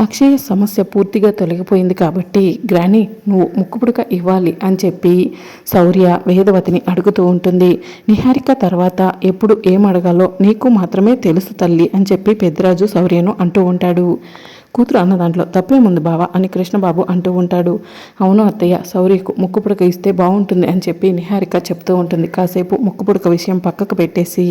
అక్షయ సమస్య పూర్తిగా తొలగిపోయింది కాబట్టి గ్రాని నువ్వు ముక్కుపుడక ఇవ్వాలి అని చెప్పి శౌర్య వేదవతిని అడుగుతూ ఉంటుంది. నిహారిక తర్వాత ఎప్పుడు ఏం అడగాలో నీకు మాత్రమే తెలుసు తల్లి అని చెప్పి పెద్దరాజు శౌర్యను అంటూ ఉంటాడు. కూతురు అన్న దాంట్లో తప్పేముంది బావ అని కృష్ణబాబు అంటూ ఉంటాడు. అవును అత్తయ్య శౌర్యకు ముక్కు పుడక ఇస్తే బాగుంటుంది అని చెప్పి నిహారిక చెప్తూ ఉంటుంది. కాసేపు ముక్కు పుడక విషయం పక్కకు పెట్టేసి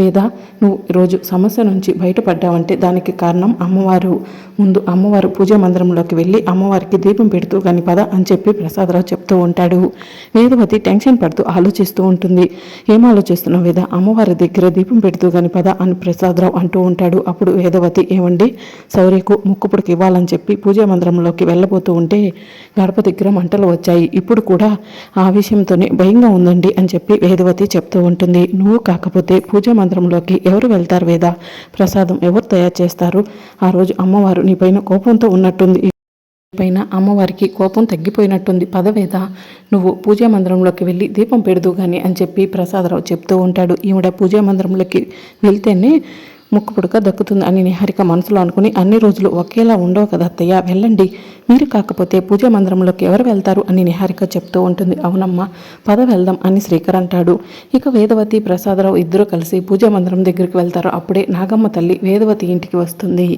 లేదా నువ్వు ఈరోజు సమస్య నుంచి బయటపడ్డావంటే దానికి కారణం అమ్మవారు. ముందు అమ్మవారు పూజా మందిరంలోకి వెళ్ళి అమ్మవారికి దీపం పెడుతూ కాని పద అని చెప్పి ప్రసాదరావు చెప్తూ ఉంటాడు. వేదవతి టెన్షన్ పడుతూ ఆలోచిస్తూ ఉంటుంది. ఏం ఆలోచిస్తున్నావు వేద? అమ్మవారి దగ్గర దీపం పెడుతూ కాని పద అని ప్రసాదరావు అంటూ ఉంటాడు. అప్పుడు వేదవతి ఏమండి? శౌర్యకు ముక్కుపుడికి ఇవ్వాలని చెప్పి పూజా మందిరంలోకి వెళ్ళబోతూ ఉంటే గడప దగ్గర మంటలు వచ్చాయి. ఇప్పుడు కూడా ఆ విషయంతోనే భయంగా ఉందండి అని చెప్పి వేదవతి చెప్తూ ఉంటుంది. నువ్వు కాకపోతే పూజా మందిరంలోకి ఎవరు వెళ్తారు వేద? ప్రసాదం ఎవరు తయారు చేస్తారు? ఆ రోజు అమ్మవారు నీ పైన కోపంతో ఉన్నట్టుంది. పైన అమ్మవారికి కోపం తగ్గిపోయినట్టుంది. పదవేద నువ్వు పూజా మందిరంలోకి వెళ్ళి దీపం పెడదు కానీ అని చెప్పి ప్రసాదరావు చెప్తూ ఉంటాడు. ఈవిడ పూజా మందిరంలోకి వెళ్తేనే ముక్కు పుడక దక్కుతుంది అని నిహారిక మనసులో అనుకుని అన్ని రోజులు ఒకేలా ఉండవు కదా అత్తయ్య వెళ్ళండి. మీరు కాకపోతే పూజా మందిరంలోకి ఎవరు వెళ్తారు అని నిహారిక చెప్తూ ఉంటుంది. అవునమ్మా పద వెళ్దాం అని శ్రీకర్ అంటాడు. ఇక వేదవతి ప్రసాదరావు ఇద్దరు కలిసి పూజా మందిరం దగ్గరికి వెళ్తారు. అప్పుడే నాగమ్మ తల్లి వేదవతి ఇంటికి వస్తుంది.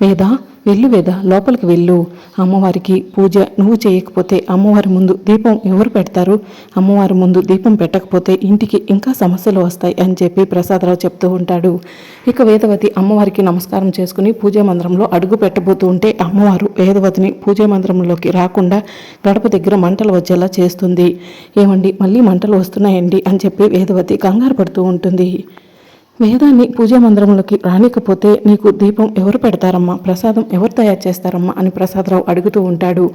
వేద వెళ్ళు వేద లోపలికి వెళ్ళు. అమ్మవారికి పూజ నువ్వు చేయకపోతే అమ్మవారి ముందు దీపం ఎవరు పెడతారు? అమ్మవారి ముందు దీపం పెట్టకపోతే ఇంటికి ఇంకా సమస్యలు వస్తాయి అని చెప్పి ప్రసాదరావు చెప్తూ ఉంటాడు. ఇక వేదవతి అమ్మవారికి నమస్కారం చేసుకుని పూజా మందిరంలో అడుగు పెట్టబోతూ ఉంటే అమ్మవారు వేదవతిని పూజా మందిరంలోకి రాకుండా గడప దగ్గర మంటలు వచ్చేలా చేస్తుంది. ఏమండి మళ్ళీ మంటలు వస్తున్నాయండి అని చెప్పి వేదవతి కంగారు పడుతూ ఉంటుంది. వేదాన్ని పూజా మందిరంలోకి రానికపోతే నీకు దీపం ఎవరు పెడతారమ్మా? ప్రసాదం ఎవరు తయారు చేస్తారమ్మా? అని ప్రసాదరావు అడుగుతూ ఉంటాడు.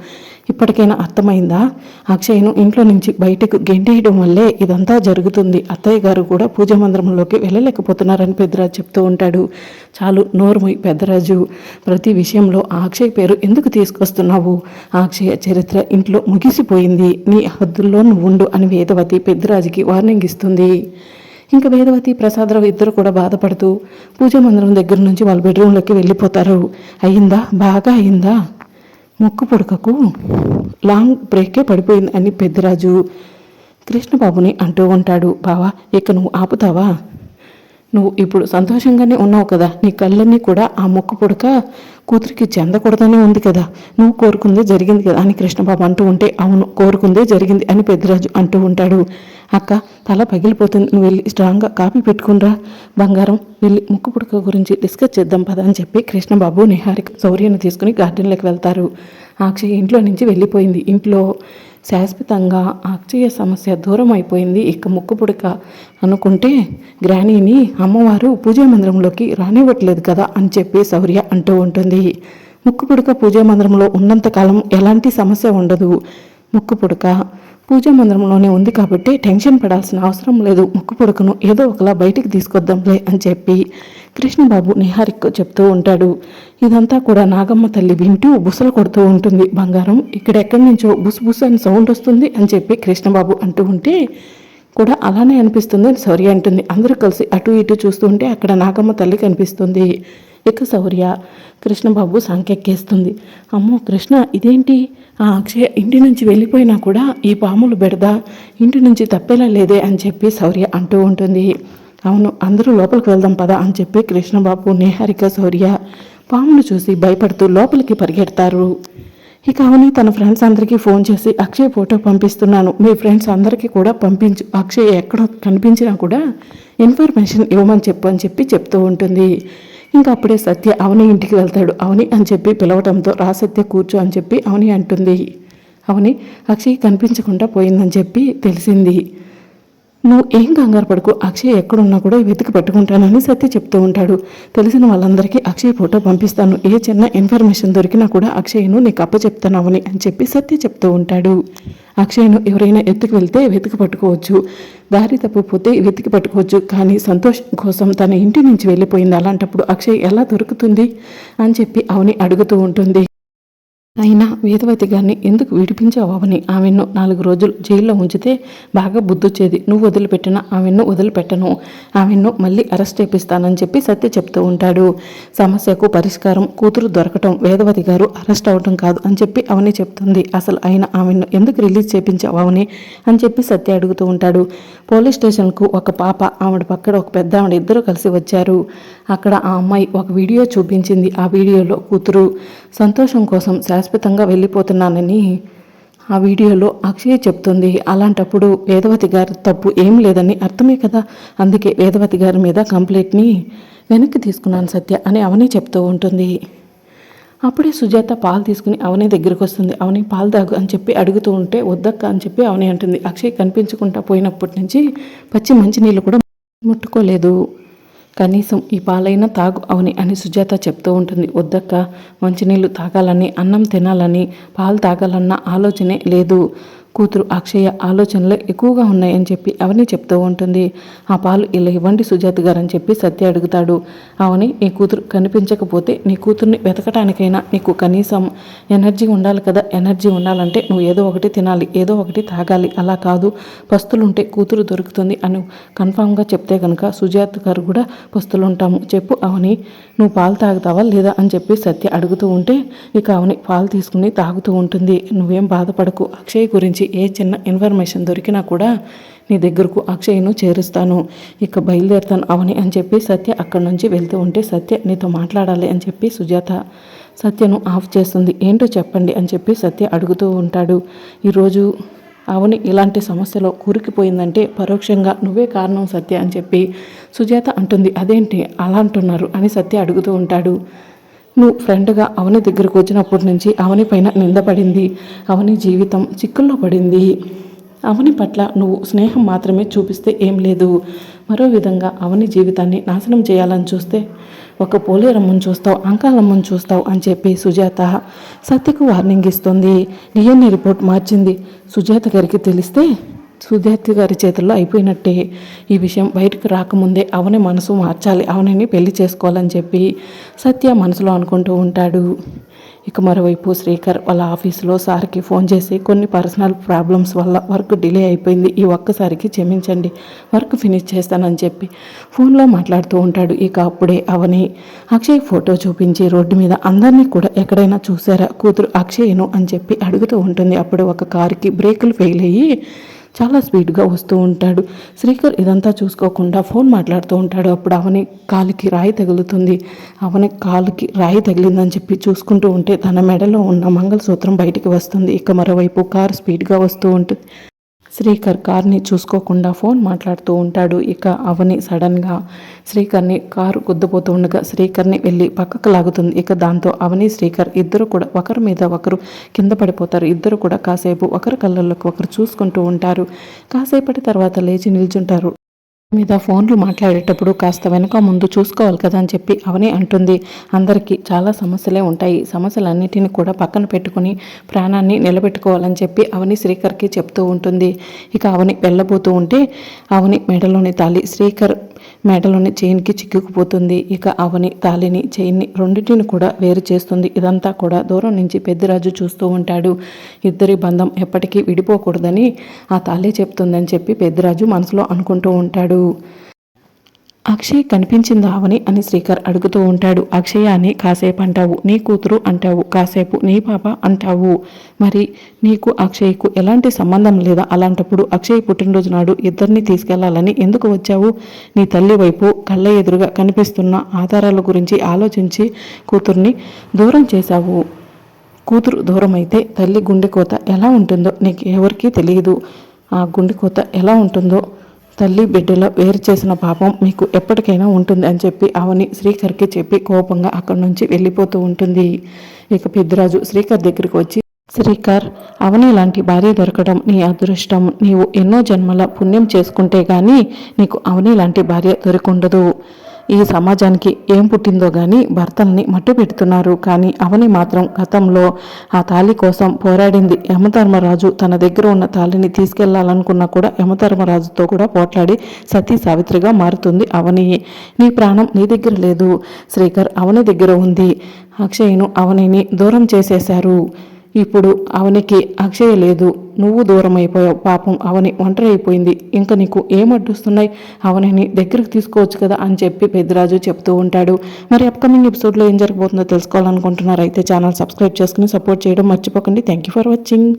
ఇప్పటికైనా అర్థమైందా? అక్షయ్ను ఇంట్లో నుంచి బయటకు గెంటేయడం వల్లే ఇదంతా జరుగుతుంది. అత్తయ్య గారు కూడా పూజా మందిరంలోకి వెళ్ళలేకపోతున్నారని పెద్దరాజు చెప్తూ ఉంటాడు. చాలు నోరుమొయ్ పెద్దరాజు. ప్రతి విషయంలో ఆ అక్షయ్ పేరు ఎందుకు తీసుకొస్తున్నావు? ఆ అక్షయ చరిత్ర ఇంట్లో ముగిసిపోయింది. నీ హద్దుల్లో నువ్వు ఉండు అని వేదవతి పెద్దరాజుకి వార్నింగ్ ఇస్తుంది. ఇంకా వేదవతి ప్రసాదరావు ఇద్దరు కూడా బాధపడుతూ పూజా మందిరం దగ్గర నుంచి వాళ్ళ బెడ్రూమ్లోకి వెళ్ళిపోతారు. అయ్యిందా? బాగా అయిందా ముక్కు పుడకకు లాంగ్ బ్రేకే పడిపోయింది అని పెద్దరాజు కృష్ణబాబుని అంటూ ఉంటాడు. బావా ఇక నువ్వు ఆపుతావా? నువ్వు ఇప్పుడు సంతోషంగానే ఉన్నావు కదా? నీ కళ్ళన్నీ కూడా ఆ ముక్కు పుడక కూతురికి చెందకూడదనే ఉంది కదా? నువ్వు కోరుకుందే జరిగింది కదా? అని కృష్ణబాబు అంటూ ఉంటే అవును కోరుకుందే జరిగింది అని పెద్దరాజు అంటూ ఉంటాడు. అక్క తల పగిలిపోతుంది. నువ్వు వెళ్ళి స్ట్రాంగ్గా కాపీ పెట్టుకునిరా. బంగారం వెళ్ళి ముక్కు పుడక గురించి డిస్కస్ చేద్దాం పద అని చెప్పి కృష్ణబాబు నిహారిక శౌర్యను తీసుకుని గార్డెన్లోకి వెళ్తారు. అక్షయ్ ఇంట్లో నుంచి వెళ్ళిపోయింది. ఇంట్లో శాశ్వతంగా అక్షయ సమస్య దూరం అయిపోయింది ఇక ముక్కు పుడక అనుకుంటే గ్రానీని అమ్మవారు పూజా మందిరంలోకి రానివ్వట్లేదు కదా అని చెప్పి శౌర్య అంటూ ఉంటుంది. ముక్కు పుడక పూజా మందిరంలో ఉన్నంతకాలం ఎలాంటి సమస్య ఉండదు. ముక్కు పుడక పూజా మందిరంలోనే ఉంది కాబట్టి టెన్షన్ పడాల్సిన అవసరం లేదు. ముక్కు పుడకను ఏదో ఒకలా బయటికి తీసుకొద్దాంలే అని చెప్పి కృష్ణబాబు నిహారిక్ చెప్తూ ఉంటాడు. ఇదంతా కూడా నాగమ్మ తల్లి వింటూ బుసలు కొడుతూ ఉంటుంది. బంగారం ఇక్కడ ఎక్కడి నుంచో బుస్ బుస్ అని సౌండ్ వస్తుంది అని చెప్పి కృష్ణబాబు అంటూ ఉంటే కూడా అలానే అనిపిస్తుంది అని శౌర్య అంటుంది. అందరూ కలిసి అటు ఇటు చూస్తూ ఉంటే అక్కడ నాగమ్మ తల్లి కనిపిస్తుంది. ఇక శౌర్య కృష్ణబాబు సంకెక్కేస్తుంది. అమ్మో కృష్ణ ఇదేంటి? ఆ అక్షయ ఇంటి నుంచి వెళ్ళిపోయినా కూడా ఈ పాములు బెడదా? ఇంటి నుంచి తప్పేలా లేదే అని చెప్పి శౌర్య అంటూ ఉంటుంది. అవును అందరూ లోపలికి వెళ్దాం పదా అని చెప్పి కృష్ణబాబు నేహారిక శౌర్య పామును చూసి భయపడుతూ లోపలికి పరిగెడతారు. ఇక అవని తన ఫ్రెండ్స్ అందరికీ ఫోన్ చేసి అక్షయ్ ఫోటో పంపిస్తున్నాను. మీ ఫ్రెండ్స్ అందరికీ కూడా పంపించు. అక్షయ్ ఎక్కడ కనిపించినా కూడా ఇన్ఫర్మేషన్ ఇవ్వమని చెప్పు అని చెప్పి చెప్తూ ఉంటుంది. ఇంకా అప్పుడే సత్య అవని ఇంటికి వెళ్తాడు. అవని అని చెప్పి పిలవడంతో రా సత్య కూర్చో అని చెప్పి అవని అంటుంది. అవని అక్షయ్ కనిపించకుండా పోయిందని చెప్పి తెలిసింది. నువ్వు ఏం కంగారు పడుకు అక్షయ్ ఎక్కడున్నా కూడా వెతికి పట్టుకుంటానని సత్య చెప్తూ ఉంటాడు. తెలిసిన వాళ్ళందరికీ అక్షయ్ ఫోటో పంపిస్తాను. ఏ చిన్న ఇన్ఫర్మేషన్ దొరికినా కూడా అక్షయ్ను నీకు అప్పచెప్తాను అవని అని చెప్పి సత్య చెప్తూ ఉంటాడు. అక్షయ్ను ఎవరైనా ఎత్తుకు వెళ్తే వెతికి పట్టుకోవచ్చు. దారి తప్పిపోతే వెతికి పట్టుకోవచ్చు. కానీ సంతోషం కోసం తన ఇంటి నుంచి వెళ్ళిపోయింది. అలాంటప్పుడు అక్షయ్ ఎలా దొరుకుతుంది అని చెప్పి అవని అడుగుతూ ఉంటుంది. అయినా వేదవతి గారిని ఎందుకు విడిపించావని ఆమెను నాలుగు రోజులు జైల్లో ఉంచితే బాగా బుద్ధొచ్చేది. నువ్వు వదిలిపెట్టినా ఆమెను వదిలిపెట్టను. ఆమెను మళ్ళీ అరెస్ట్ చేపిస్తానని చెప్పి సత్య చెప్తూ ఉంటాడు. సమస్యకు పరిష్కారం కూతురు దొరకటం వేదవతి గారు అరెస్ట్ అవటం కాదు అని చెప్పి అవని చెప్తుంది. అసలు ఆయన ఆమెను ఎందుకు రిలీజ్ చేపించావని అని చెప్పి సత్య అడుగుతూ ఉంటాడు. పోలీస్ స్టేషన్కు ఒక పాప ఆవిడ పక్కన ఒక పెద్ద ఆవిడ ఇద్దరు కలిసి వచ్చారు. అక్కడ ఆ అమ్మాయి ఒక వీడియో చూపించింది. ఆ వీడియోలో కూతురు సంతోషం కోసం శాశ్వతంగా వెళ్ళిపోతున్నానని ఆ వీడియోలో అక్షయ్ చెప్తుంది. అలాంటప్పుడు వేదవతి గారి తప్పు ఏం లేదని అర్థమే కదా? అందుకే వేదవతి గారి మీద కంప్లైంట్ని వెనక్కి తీసుకున్నాను సత్య అని అవని చెప్తూ ఉంటుంది. అప్పుడే సుజాత పాలు తీసుకుని అవని దగ్గరికి వస్తుంది. అవని పాలు తాగు అని చెప్పి అడుగుతూ ఉంటే వద్దక్క అని చెప్పి అవని అంటుంది. అక్షయ్ కనిపించకుండా పోయినప్పటి నుంచి పచ్చి మంచినీళ్ళు కూడా ముట్టుకోలేదు. కనీసం ఈ పాలైనా తాగు అవని అని సుజాత చెప్తూ ఉంటుంది. వద్దక్క మంచినీళ్ళు తాగాలని అన్నం తినాలని పాలు తాగాలన్న ఆలోచనే లేదు. కూతురు అక్షయ ఆలోచనలు ఎక్కువగా ఉన్నాయని చెప్పి అవని చెప్తూ ఉంటుంది. ఆ పాలు ఇలా ఇవ్వండి సుజాత గారు అని చెప్పి సత్య అడుగుతాడు. అవని నీ కూతురు కనిపించకపోతే నీ కూతుర్ని వెతకటానికైనా నీకు కనీసం ఎనర్జీ ఉండాలి కదా. ఎనర్జీ ఉండాలంటే నువ్వు ఏదో ఒకటి తినాలి ఏదో ఒకటి తాగాలి. అలా కాదు. పస్తులుంటే కూతురు దొరుకుతుంది అని కన్ఫామ్గా చెప్తే కనుక సుజాత గారు కూడా పస్తులు ఉంటాము చెప్పు అవని నువ్వు పాలు తాగుతావా లేదా అని చెప్పి సత్య అడుగుతూ ఉంటే ఇక అవని పాలు తీసుకుని తాగుతూ ఉంటుంది. నువ్వేం బాధపడకు. అక్షయ్ గురించి ఏ చిన్న ఇన్ఫర్మేషన్ దొరికినా కూడా నీ దగ్గరకు అక్షయ్ను చేరుస్తాను. ఇక బయలుదేరుతాను అవని అని చెప్పి సత్య అక్కడి నుంచి వెళ్తూ ఉంటే సత్య నీతో మాట్లాడాలి అని చెప్పి సుజాత సత్యను ఆఫ్ చేస్తుంది. ఏంటో చెప్పండి అని చెప్పి సత్య అడుగుతూ ఉంటాడు. ఈరోజు అవని ఇలాంటి సమస్యలో కూరుకుపోయిందంటే పరోక్షంగా నువ్వే కారణం సత్య అని చెప్పి సుజాత అంటుంది. అదేంటి? అలా అంటున్నారు అని సత్య అడుగుతూ ఉంటాడు. నువ్వు ఫ్రెండ్గా అవని దగ్గరకు వచ్చినప్పటి నుంచి అవని పైన నిందపడింది అవని జీవితం చిక్కుల్లో పడింది. అవని పట్ల నువ్వు స్నేహం మాత్రమే చూపిస్తే ఏం లేదు. మరో విధంగా అవని జీవితాన్ని నాశనం చేయాలని చూస్తే ఒక పోలేరమ్మను చూస్తావు అంకాలమ్మను చూస్తావు అని చెప్పి సుజాత సత్యకు వార్నింగ్ ఇస్తుంది. డిఎన్ఏ రిపోర్ట్ మార్చింది. సుజాత గారికి తెలిస్తే సుజాత గారి చేతుల్లో అయిపోయినట్టే. ఈ విషయం బయటకు రాకముందే అవని మనసు మార్చాలి అవనిని పెళ్ళి చేసుకోవాలని చెప్పి సత్య మనసులో అనుకుంటూ ఉంటాడు. ఇక మరోవైపు శ్రీకర్ వాళ్ళ ఆఫీసులో సార్కి ఫోన్ చేసి కొన్ని పర్సనల్ ప్రాబ్లమ్స్ వల్ల వర్క్ డిలే అయిపోయింది ఈ ఒక్కసారికి క్షమించండి వర్క్ ఫినిష్ చేస్తానని చెప్పి ఫోన్లో మాట్లాడుతూ ఉంటాడు. ఇక అప్పుడే అవని అక్షయ్ ఫోటో చూపించి రోడ్డు మీద అందరినీ కూడా ఎక్కడైనా చూసారా కూతురు అక్షయ్ను అని చెప్పి అడుగుతూ ఉంటుంది. అప్పుడు ఒక కారుకి బ్రేకులు ఫెయిల్ అయ్యి చాలా స్పీడ్గా వస్తూ ఉంటాడు. శ్రీకర్ ఇదంతా చూసుకోకుండా ఫోన్ మాట్లాడుతూ ఉంటాడు. అప్పుడు అవని కాలికి రాయి తగులుతుంది. అవని కాలుకి రాయి తగిలిందని చెప్పి చూసుకుంటూ ఉంటే తన మెడలో ఉన్న మంగళసూత్రం బయటికి వస్తుంది. ఇక మరోవైపు కారు స్పీడ్గా వస్తూ ఉంటుంది. శ్రీకర్ కార్ని చూసుకోకుండా ఫోన్ మాట్లాడుతూ ఉంటాడు. ఇక అవని సడన్గా శ్రీకర్ని కారు గుద్దపోతూ ఉండగా శ్రీకర్ని వెళ్ళి పక్కకు లాగుతుంది. ఇక దాంతో అవని శ్రీకర్ ఇద్దరు కూడా ఒకరి మీద ఒకరు కింద పడిపోతారు. ఇద్దరు కూడా కాసేపు ఒకరి కళ్ళల్లోకి ఒకరు చూసుకుంటూ ఉంటారు. కాసేపటి తర్వాత లేచి నిల్చుంటారు. మీద ఫోన్లు మాట్లాడేటప్పుడు కాస్త వెనక ముందు చూసుకోవాలి కదా అని చెప్పి అవని అంటుంది. అందరికీ చాలా సమస్యలే ఉంటాయి. సమస్యలన్నిటిని కూడా పక్కన పెట్టుకుని ప్రాణాన్ని నిలబెట్టుకోవాలని చెప్పి అవని శ్రీకర్కి చెప్తూ ఉంటుంది. ఇక అవని వెళ్ళబోతూ ఉంటే అవని మెడలోని తాళి శ్రీకర్ మెడలోని చైన్కి చిక్కుకుపోతుంది. ఇక అవని తాళిని చైన్ని రెండింటిని కూడా వేరు చేస్తుంది. ఇదంతా కూడా దూరం నుంచి పెద్దరాజు చూస్తూ ఉంటాడు. ఇద్దరి బంధం ఎప్పటికీ విడిపోకూడదని ఆ తాళే చెప్తుందని చెప్పి పెద్దరాజు మనసులో అనుకుంటూ ఉంటాడు. అక్షయ్ కనిపించిందా అవని అని శ్రీకర్ అడుగుతూ ఉంటాడు. అక్షయ అని కాసేపు అంటావు నీ కూతురు అంటావు కాసేపు నీ పాప అంటావు. మరి నీకు అక్షయ్కు ఎలాంటి సంబంధం లేదా? అలాంటప్పుడు అక్షయ్ పుట్టినరోజు నాడు ఇద్దరిని తీసుకెళ్ళాలని ఎందుకు వచ్చావు? నీ తల్లి వైపు కళ్ళ ఎదురుగా కనిపిస్తున్న ఆధారాల గురించి ఆలోచించి కూతుర్ని దూరం చేశావు. కూతురు దూరం అయితే తల్లి గుండె కోత ఎలా ఉంటుందో నీకు ఎవరికీ తెలియదు ఆ గుండె కోత ఎలా ఉంటుందో తల్లి బిడ్డలో వేరు చేసిన పాపం మీకు ఎప్పటికైనా ఉంటుంది అని చెప్పి అవని శ్రీకర్కి చెప్పి కోపంగా అక్కడి నుంచి వెళ్ళిపోతూ ఉంటుంది. ఇక పెద్దరాజు శ్రీకర్ దగ్గరికి వచ్చి శ్రీకర్ అవని లాంటి భార్య దొరకడం నీ అదృష్టం. నీవు ఎన్నో జన్మల పుణ్యం చేసుకుంటే గానీ నీకు అవని లాంటి భార్య దొరికుండదు. ఈ సమాజానికి ఏం పుట్టిందో గాని భర్తల్ని మట్టు పెడుతున్నారు. కానీ అవని మాత్రం గతంలో ఆ తాళి కోసం పోరాడింది. యమధర్మరాజు తన దగ్గర ఉన్న తాళిని తీసుకెళ్ళాలనుకున్నా కూడా యమధర్మరాజుతో కూడా పోట్లాడి సతీ సావిత్రిగా మారుతుంది అవని. నీ ప్రాణం నీ దగ్గర లేదు. శ్రీకర్ అవని దగ్గర ఉంది. అక్షయ్ను అవనిని దూరం చేసేశారు. ఇప్పుడు అవనికి అక్షయ లేదు. నువ్వు దూరం అయిపోయావు పాపం అవని ఒంటరి అయిపోయింది ఇంకా నీకు ఏం అవనిని దగ్గరికి తీసుకోవచ్చు కదా అని చెప్పి పెద్దరాజు చెప్తూ ఉంటాడు. మరి అప్కమింగ్ ఎపిసోడ్లో ఏం జరగబోతుందో తెలుసుకోవాలనుకుంటున్నారు అయితే ఛానల్ సబ్స్క్రైబ్ చేసుకుని సపోర్ట్ చేయడం మర్చిపోకండి. Thank you for watching